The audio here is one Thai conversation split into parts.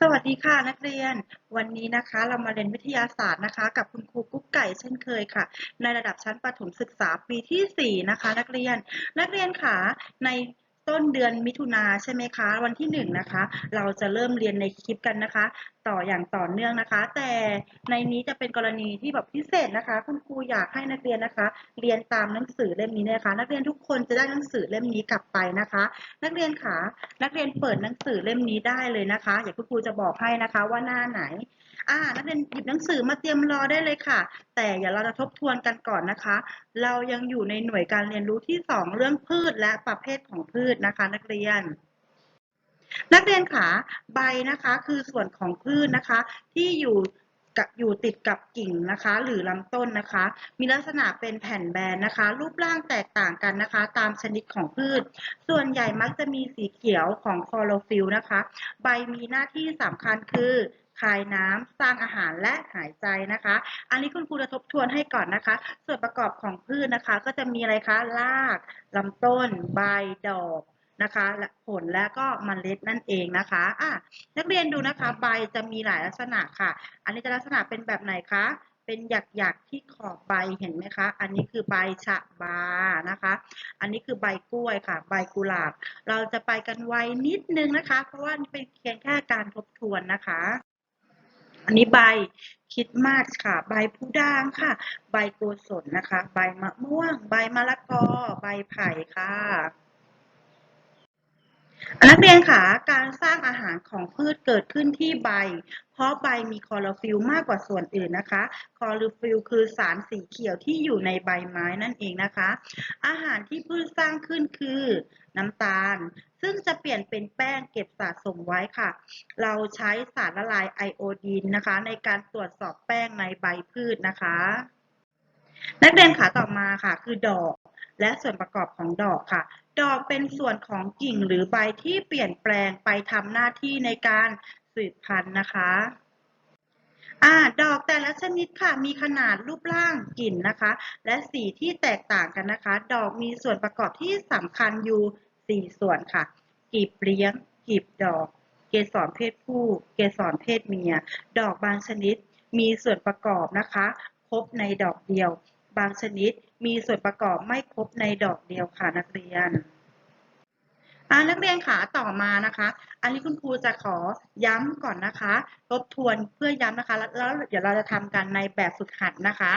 สวัสดีค่ะนักเรียน วันนี้นะคะเรามาเรียนวิทยาศาสตร์นะคะ กับคุณครูกุ๊กไก่เช่นเคยค่ะ ในระดับชั้นประถมศึกษาปีที่ 4 นะคะ นักเรียนนักเรียนค่ะใน ต้นเดือนมิถุนาใช่ไหมคะ วันที่1นนะคะ เราจะเริ่มเรียนในคลิปกันนะคะ ต่ออย่างต่อเนื่องนะคะ แต่ในนี้จะเป็นกรณีที่แบบพิเศษนะคะ คุณครูอยากให้นักเรียนนะคะ เรียนตามหนังสือเล่มนี้นะคะ นักเรียนทุกคนจะได้หนังสือเล่มนี้กลับไปนะคะ นักเรียนค่ะนักเรียนเปิดหนังสือเล่มนี้ได้เลยนะคะ อย่าคุณครูจะบอกให้นะคะว่าหน้าไหน อ่านักเรียนหยิบหนังสือมาเตรียมรอได้เลยค่ะ แต่อย่าเราจะทบทวนกันก่อนนะคะ เรายังอยู่ในหน่วยการเรียนรู้ที่ 2 เรื่องพืชและประเภทของพืชนะคะ นักเรียนนักเรียนขาใบนะคะคือส่วนของพืชนะคะ ที่อยู่กับอยู่ติดกับกิ่งนะคะ หรือลำต้นนะคะ มีลักษณะเป็นแผ่นแบนนะคะ รูปร่างแตกต่างกันนะคะ ตามชนิดของพืช ส่วนใหญ่มักจะมีสีเขียวของคลอโรฟิลล์นะคะ ใบมีหน้าที่สำคัญคือ คายน้ำสร้างอาหารและหายใจนะคะ อันนี้คุณครูจะทบทวนให้ก่อนนะคะ ส่วนประกอบของพืชนะคะ ก็จะมีอะไรคะรากลำต้น ใบดอกนะคะและผลและก็เมล็ดนั่นเองนะคะอะนักเรียนดูนะคะใบจะมีหลายลักษณะค่ะ อันนี้จะลักษณะเป็นแบบไหนคะเป็นหยักๆที่ขอบใบเห็นไหมคะ อันนี้คือใบฉะบานะคะ อันนี้คือใบกล้วยค่ะ ใบกุหลาบ เราจะไปกันไวนิดนึงนะคะ เพราะว่านี่เป็นเพียงแค่การทบทวนนะคะ อันนี้ใบคิดมาสค่ะ ใบผู้ด่างค่ะ ใบโกศลนะคะ ใบมะม่วง ใบมะละกอ ใบไผ่ค่ะนักเรียนค่ะการสร้างอา ของพืชเกิดขึ้นที่ใบ เพราะใบมีคลอโรฟิลมากกว่าส่วนอื่นนะคะ คลอโรฟิลคือสารสีเขียวที่อยู่ในใบไม้นั่นเองนะคะ อาหารที่พืชสร้างขึ้นคือน้ำตาล ซึ่งจะเปลี่ยนเป็นแป้งเก็บสะสมไว้ค่ะ เราใช้สารละลายไอโอดีนนะคะ ในการตรวจสอบแป้งในใบพืชนะคะนักเรียนขาต่อมาค่ะ คือดอก และส่วนประกอบของดอกค่ะ ดอกเป็นส่วนของกิ่งหรือใบที่เปลี่ยนแปลงไปทำหน้าที่ในการสืบพันธุ์นะคะอ่าดอกแต่ละชนิดค่ะ มีขนาดรูปร่างกลิ่นนะคะ และสีที่แตกต่างกันนะคะ ดอกมีส่วนประกอบที่สำคัญอยู่ 4 ส่วนค่ะกีบเลี้ยงกีบดอก เกสรเพศผู้ เกสรเพศเมีย ดอกบางชนิดมีส่วนประกอบนะคะครบในดอกเดียว บางชนิดมีส่วนประกอบไม่ครบในดอกเดียวค่ะนักเรียนนักเรียนขาต่อมานะคะ อันนี้คุณครูจะขอย้ำก่อนนะคะ ทบทวนเพื่อย้ำนะคะ แล้วเดี๋ยวเราจะทำกันในแบบฝึกหัดนะคะ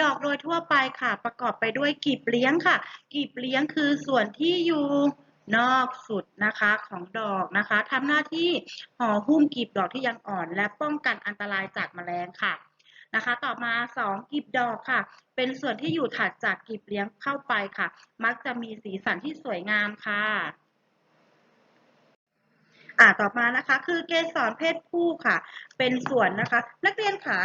ดอกโดยทั่วไปค่ะ ประกอบไปด้วยกีบเลี้ยงค่ะ กีบเลี้ยงคือส่วนที่อยู่นอกสุดนะคะของดอกนะคะทำหน้าที่ห่อหุ้มกีบดอกที่ยังอ่อน และป้องกันอันตรายจากแมลงค่ะ นะคะ ต่อมา 2กีบดอกค่ะ เป็นส่วนที่อยู่ถัดจากกีบเลี้ยงเข้าไปค่ะ มักจะมีสีสันที่สวยงามค่ะอ่าต่อมานะคะคือเกสรเพศผู้ค่ะ เป็นส่วนนะคะ นักเรียนค่ะ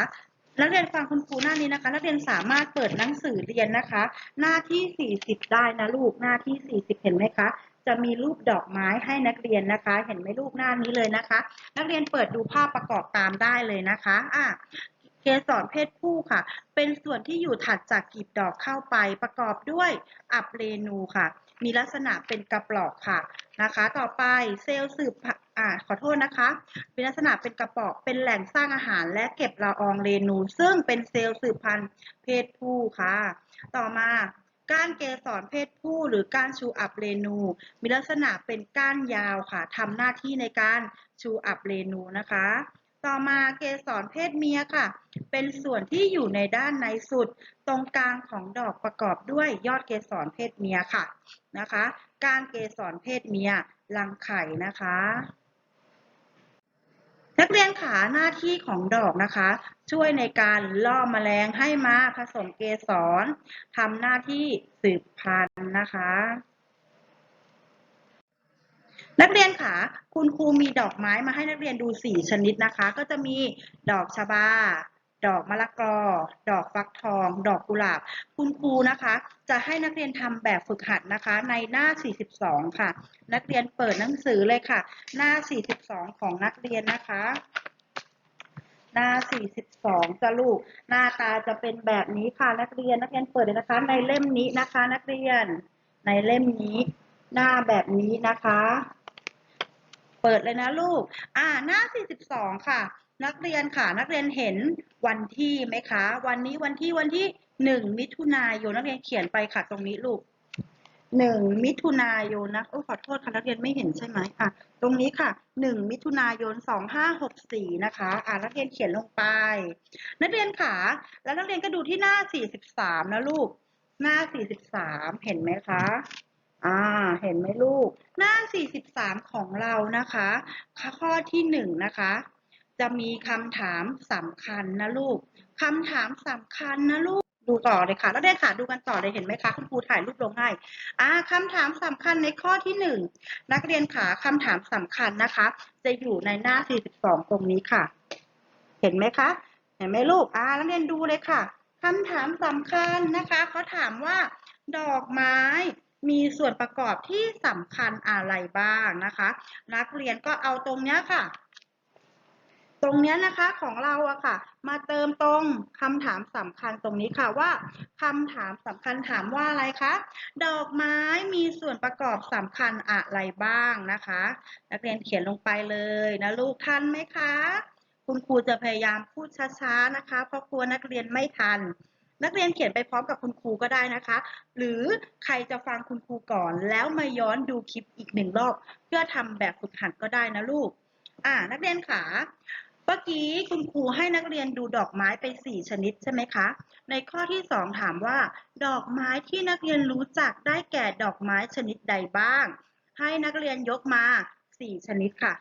นักเรียนฟังคุณครูหน้านี้นะคะ นักเรียนสามารถเปิดหนังสือเรียนนะคะ หน้าที่ 40 ได้นะลูกหน้าที่ 40 เห็นไหมคะ จะมีรูปดอกไม้ให้นักเรียนนะคะ เห็นไหมรูปหน้านี้เลยนะคะ นักเรียนเปิดดูภาพประกอบตามได้เลยนะคะอ่า เกสรเพศผู้ค่ะ เป็นส่วนที่อยู่ถัดจากกีบดอกเข้าไปประกอบด้วยอับเรนูค่ะ มีลักษณะเป็นกระปลอกค่ะนะคะ ต่อไปเซลล์สืบอ่าขอโทษนะคะเป็นลักษณะเป็นกระปอกเป็นแหล่งสร้างอาหาร และเก็บละอองเรนู ซึ่งเป็นเซลล์สืบพันธุ์เพศผู้ค่ะ ต่อมาก้านเกสรเพศผู้หรือก้านชูอับเรนู มีลักษณะเป็นก้านยาวค่ะทำหน้าที่ในการชูอับเรนูนะคะ ต่อมาเกสรเพศเมียค่ะ เป็นส่วนที่อยู่ในด้านในสุด ตรงกลางของดอกประกอบด้วยยอดเกสรเพศเมียค่ะนะคะก้านเกสรเพศเมียรังไข่นะคะ นักเรียนขาหน้าที่ของดอกนะคะ ช่วยในการล่อแมลงให้มาผสมเกสรทำหน้าที่สืบพันธุ์นะคะ นักเรียนขาคุณครูมีดอกไม้มาให้นักเรียนดู 4 ชนิดนะคะ ก็จะมีดอกชบา ดอกมะละกอ ดอกฟักทอง ดอกกุหลาบ คุณครูนะคะ จะให้นักเรียนทำแบบฝึกหัดนะคะ ในหน้า 42 ค่ะ นักเรียนเปิดหนังสือเลยค่ะ หน้า 42 ของนักเรียนนะคะ หน้า 42จะลูก หน้าตาจะเป็นแบบนี้ค่ะ นักเรียน นักเรียนเปิดเลยนะคะ ในเล่มนี้นะคะ นักเรียน ในเล่มนี้ หน้าแบบนี้นะคะ เปิดเลยนะลูก อ่าหน้า 42 ค่ะ นักเรียนค่ะ นักเรียนเห็นวันที่ไหมคะ วันนี้วันที่วันที่ 1 มิถุนายนนักเรียนเขียนไปค่ะตรงนี้ลูก 1 มิถุนายนนะโอ้ขอโทษค่ะนักเรียนไม่เห็นใช่ไหมอะตรงนี้ค่ะ 1 มิถุนายน 2564 นะคะอ่านักเรียนเขียนลงไป นักเรียนค่ะ แล้วนักเรียนก็ดูที่หน้า 43 นะลูก หน้า 43 เห็นไหมคะ อ่า เห็นไหมลูก หน้า 43 ของเรานะคะ ข้อที่ 1 นะคะ จะมีคำถามสำคัญนะลูกคำถามสำคัญนะลูก ดูต่อเลยค่ะนักเรียนค่ะ ดูกันต่อเลยเห็นไหมคะ คุณครูถ่ายรูปลงให้ อ่าคำถามสำคัญในข้อที่ 1 นักเรียนค่ะคำถามสำคัญนะคะ จะอยู่ในหน้า 42 ตรงนี้ค่ะ เห็นไหมคะ เห็นไหมลูก อ่านักเรียนดูเลยค่ะคำถามสำคัญนะคะเขาถามว่า ดอกไม้ มีส่วนประกอบที่สำคัญอะไรบ้างนะคะ นักเรียนก็เอาตรงเนี้ยค่ะ ตรงเนี้ยนะคะของเราอะค่ะ มาเติมตรงคำถามสำคัญตรงนี้ค่ะว่าคำถามสำคัญถามว่าอะไรคะดอกไม้มีส่วนประกอบสำคัญอะไรบ้างนะคะ นักเรียนเขียนลงไปเลยนะลูกทันไหมคะ คุณครูจะพยายามพูดช้าๆนะคะ เพราะกลัวนักเรียนไม่ทัน นักเรียนเขียนไปพร้อมกับคุณครูก็ได้นะคะ หรือใครจะฟังคุณครูก่อน แล้วมาย้อนดูคลิปอีกหนึ่งรอบ เพื่อทำแบบฝึกหัดก็ได้นะลูก อ่า นักเรียนขาเมื่อกี้คุณครูให้นักเรียนดูดอกไม้ไปสี่ชนิดใช่ไหมคะ ในข้อที่สองถามว่า ดอกไม้ที่นักเรียนรู้จักได้แก่ดอกไม้ชนิดใดบ้าง ให้นักเรียนยกมาสี่ชนิดค่ะ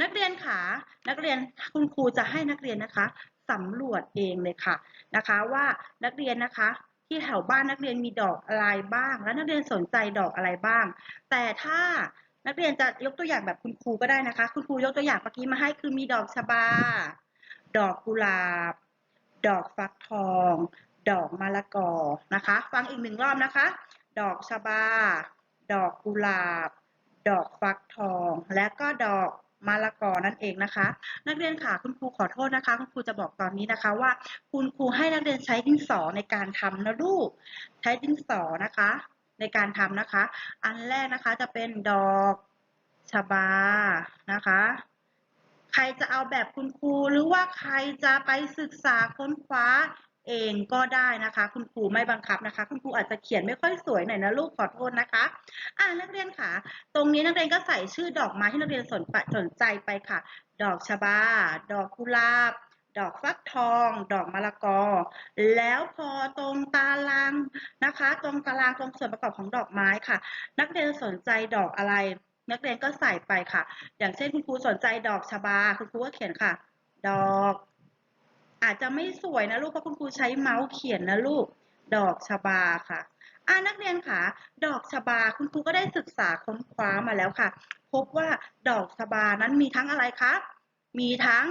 นักเรียนขา นักเรียนคุณครูจะให้นักเรียนนะคะ สำรวจเองเลยค่ะนะคะว่านักเรียนนะคะที่แถวบ้านนักเรียนมีดอกอะไรบ้าง และนักเรียนสนใจดอกอะไรบ้าง แต่ถ้านักเรียนจะยกตัวอย่างแบบคุณครูก็ได้นะคะ คุณครูยกตัวอย่างเมื่อกี้มาให้คือมีดอกชบา ดอกกุหลาบ ดอกฟักทอง ดอกมะละกอนะคะ ฟังอีกหนึ่งรอบนะคะ ดอกชบา ดอกกุหลาบ ดอกฟักทอง และก็ดอก มะละกอนั่นเองนะคะ นักเรียนค่ะคุณครูขอโทษนะคะ คุณครูจะบอกตอนนี้นะคะว่า คุณครูให้นักเรียนใช้ดินสอในการทำนะลูก ใช้ดินสอนะคะ ในการทำนะคะ อันแรกนะคะจะเป็นดอกชบานะคะ ใครจะเอาแบบคุณครูหรือว่าใครจะไปศึกษาค้นคว้า เองก็ได้นะคะ คุณครูไม่บังคับนะคะ คุณครูอาจจะเขียนไม่ค่อยสวยหน่อยนะลูกขอโทษนะคะ อ่านักเรียนค่ะ ตรงนี้นักเรียนก็ใส่ชื่อดอกไม้ที่นักเรียนสนสนใจไปค่ะ ดอกชบา ดอกกุหลาบ ดอกฟักทอง ดอกมะละกอ แล้วพอตรงตารางนะคะ ตรงตารางตรงส่วนประกอบของดอกไม้ค่ะ นักเรียนสนใจดอกอะไร นักเรียนก็ใส่ไปค่ะ อย่างเช่นคุณครูสนใจดอกชบา คุณครูก็เขียนค่ะ ดอก อาจจะไม่สวยนะลูกเพราะคุณครูใช้เมาส์เขียนนะลูก ดอกชบาค่ะอ่านักเรียนค่ะ ดอกชบาคุณครูก็ได้ศึกษาค้นคว้ามาแล้วค่ะ พบว่าดอกชบานั้นมีทั้งอะไรคะมีทั้ง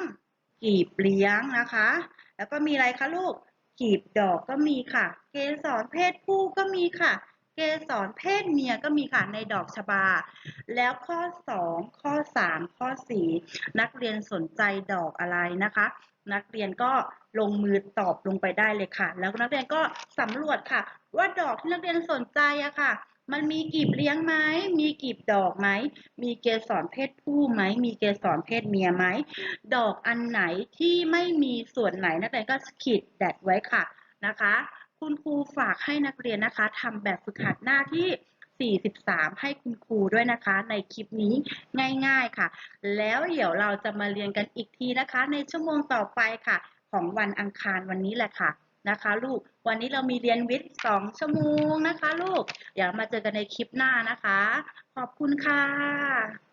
กีบเลี้ยงนะคะ แล้วก็มีอะไรคะลูกกีบดอกก็มีค่ะ เกสรเพศผู้ก็มีค่ะ เกสรเพศเมียก็มีค่ะในดอกชบา แล้วข้อ 2 ข้อ 3 ข้อ 4 นักเรียนสนใจดอกอะไรนะคะ นักเรียนก็ลงมือตอบลงไปได้เลยค่ะ แล้วนักเรียนก็สำรวจค่ะ ว่าดอกที่นักเรียนสนใจอะค่ะ มันมีกีบเลี้ยงไหมมีกีบดอกไหมมีเกสรเพศผู้ไหมมีเกสรเพศเมียไหมดอกอันไหนที่ไม่มีส่วนไหนนักเรียนก็ขีดแดดไว้ค่ะนะคะ คุณครูฝากให้นักเรียนนะคะทำแบบฝึกหัดหน้าที่ 43 ให้คุณครูด้วยนะคะ ในคลิปนี้ง่ายๆค่ะ แล้วเดี๋ยวเราจะมาเรียนกันอีกทีนะคะ ในชั่วโมงต่อไปค่ะ ของวันอังคารวันนี้แหละค่ะนะคะ ลูกวันนี้เรามีเรียนวิทย์2ชั่วโมงนะคะ ลูกเดี๋ยวมาเจอกันในคลิปหน้านะคะ ขอบคุณค่ะ